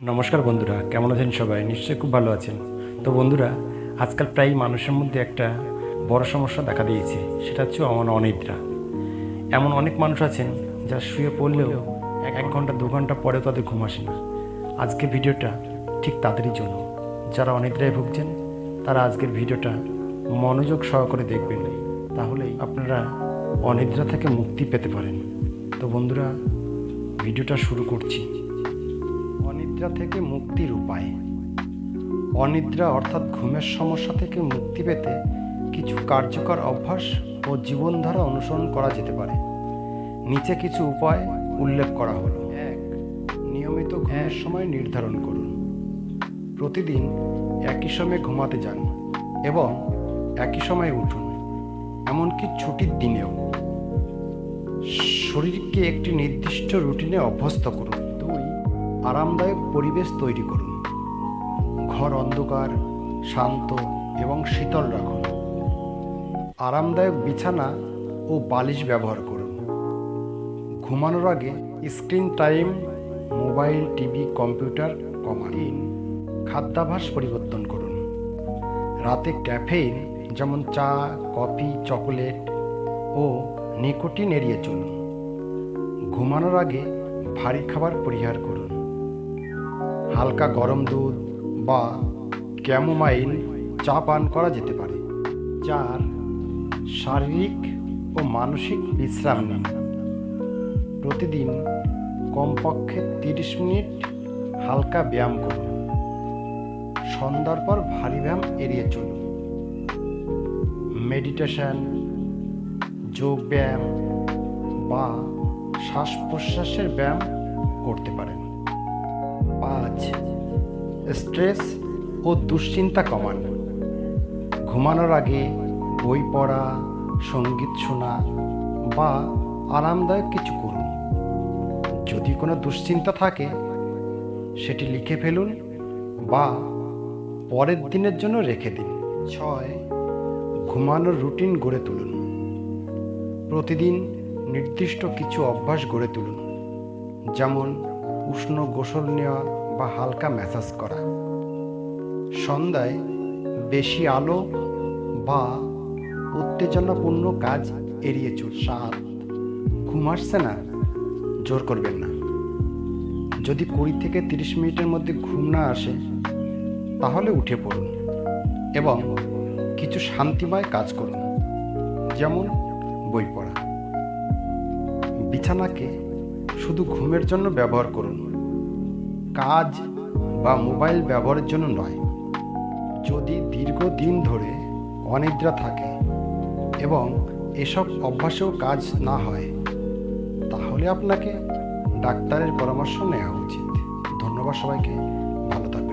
নমস্কার বন্ধুরা, কেমন আছেন সবাই? নিশ্চয়ই খুব ভালো আছেন। তো বন্ধুরা, আজকাল প্রায় মানুষের মধ্যে একটা বড় সমস্যা দেখা দিয়েছে, সেটা হচ্ছে অন অনিদ্রা। এমন অনেক মানুষ আছেন যা শুয়ে পড়লেও এক এক ঘণ্টা, দু ঘণ্টা পরেও তাদের ঘুম আসে না। আজকে ভিডিওটা ঠিক তাদেরই জন্য। যারা অনিদ্রায় ভুগছেন, তারা আজকের ভিডিওটা মনোযোগ সহকারে দেখবেন, তাহলেই আপনারা অনিদ্রা থেকে মুক্তি পেতে পারেন। তো বন্ধুরা, ভিডিওটা শুরু করছি। অনিদ্রা থেকে মুক্তির উপায়। অনিদ্রা অর্থাৎ ঘুমের সমস্যা থেকে মুক্তি পেতে কিছু কার্যকর অভ্যাস ও জীবনধারা অনুসরণ করা যেতে পারে। নিচে কিছু উপায় উল্লেখ করা হলো। এক নিয়মিত ঘুমের সময় নির্ধারণ করুন। প্রতিদিন একই সময়ে ঘুমাতে যান এবং একই সময়ে উঠুন এমনকি ছুটির দিনেও। শরীরকে একটি নির্দিষ্ট রুটিনে অভ্যস্ত করুন। আরামদায়ক পরিবেশ তৈরি করুন। ঘর অন্ধকার, শান্ত এবং শীতল রাখুন। আরামদায়ক বিছানা ও বালিশ ব্যবহার করুন। ঘুমানোর আগে screen time, mobile, TV, computer কমান। খাদ্যাভাস পরিবর্তন করুন। রাতে ক্যাফেইন যেমন চা, কফি, চকোলেট ও নিকোটিন এড়িয়ে চলুন। ঘুমানোর আগে ভারী খাবার পরিহার করুন। হালকা গরম দুধ বা ক্যামোমাইল চা পান করা যেতে পারে চার শারীরিক ও মানসিক বিশ্রাম নিন প্রতিদিন কমপক্ষে তিরিশ মিনিট হালকা ব্যায়াম করুন। সন্ধ্যার পর ভারী ব্যায়াম এড়িয়ে চলুন। মেডিটেশন, যোগ ব্যায়াম বা শ্বাস প্রশ্বাসের ব্যায়াম করতে স্ট্রেস ও দুশ্চিন্তা কমান। ঘুমানোর আগে বই পড়া, সংগীত শোনা বা আরামদায়ক কিছু করুন। যদি কোনো দুশ্চিন্তা থাকে, সেটি লিখে ফেলুন বা পরের দিনের জন্য রেখে দিন। ছয়, ঘুমানোর রুটিন গড়ে তুলুন। প্রতিদিন নির্দিষ্ট কিছু অভ্যাস গড়ে তুলুন। যেমন উষ্ণ গোসল নেওয়া বা হালকা ম্যাসাজ করা। সন্ধ্যায় বেশি আলো বা উত্তেজনাপূর্ণ কাজ এড়িয়ে চল। সাত ঘুম আসছে না, জোর করবেন না। যদি কুড়ি থেকে তিরিশ মিনিটের মধ্যে ঘুম না আসে, তাহলে উঠে পড়ুন এবং কিছু শান্তিময় কাজ করুন, যেমন বই পড়া। বিছানাকে শুধু ঘুমের জন্য ব্যবহার করুন। কাজ বা মোবাইল ব্যবহারের জন্য নয়। যদি দীর্ঘদিন ধরে অনিদ্রা থাকে এবং এসব অভ্যাসেও কাজ না হয়, তাহলে আপনাকে ডাক্তারের পরামর্শ নেওয়া উচিত। ধন্যবাদ সবাইকে। ভালো সবাই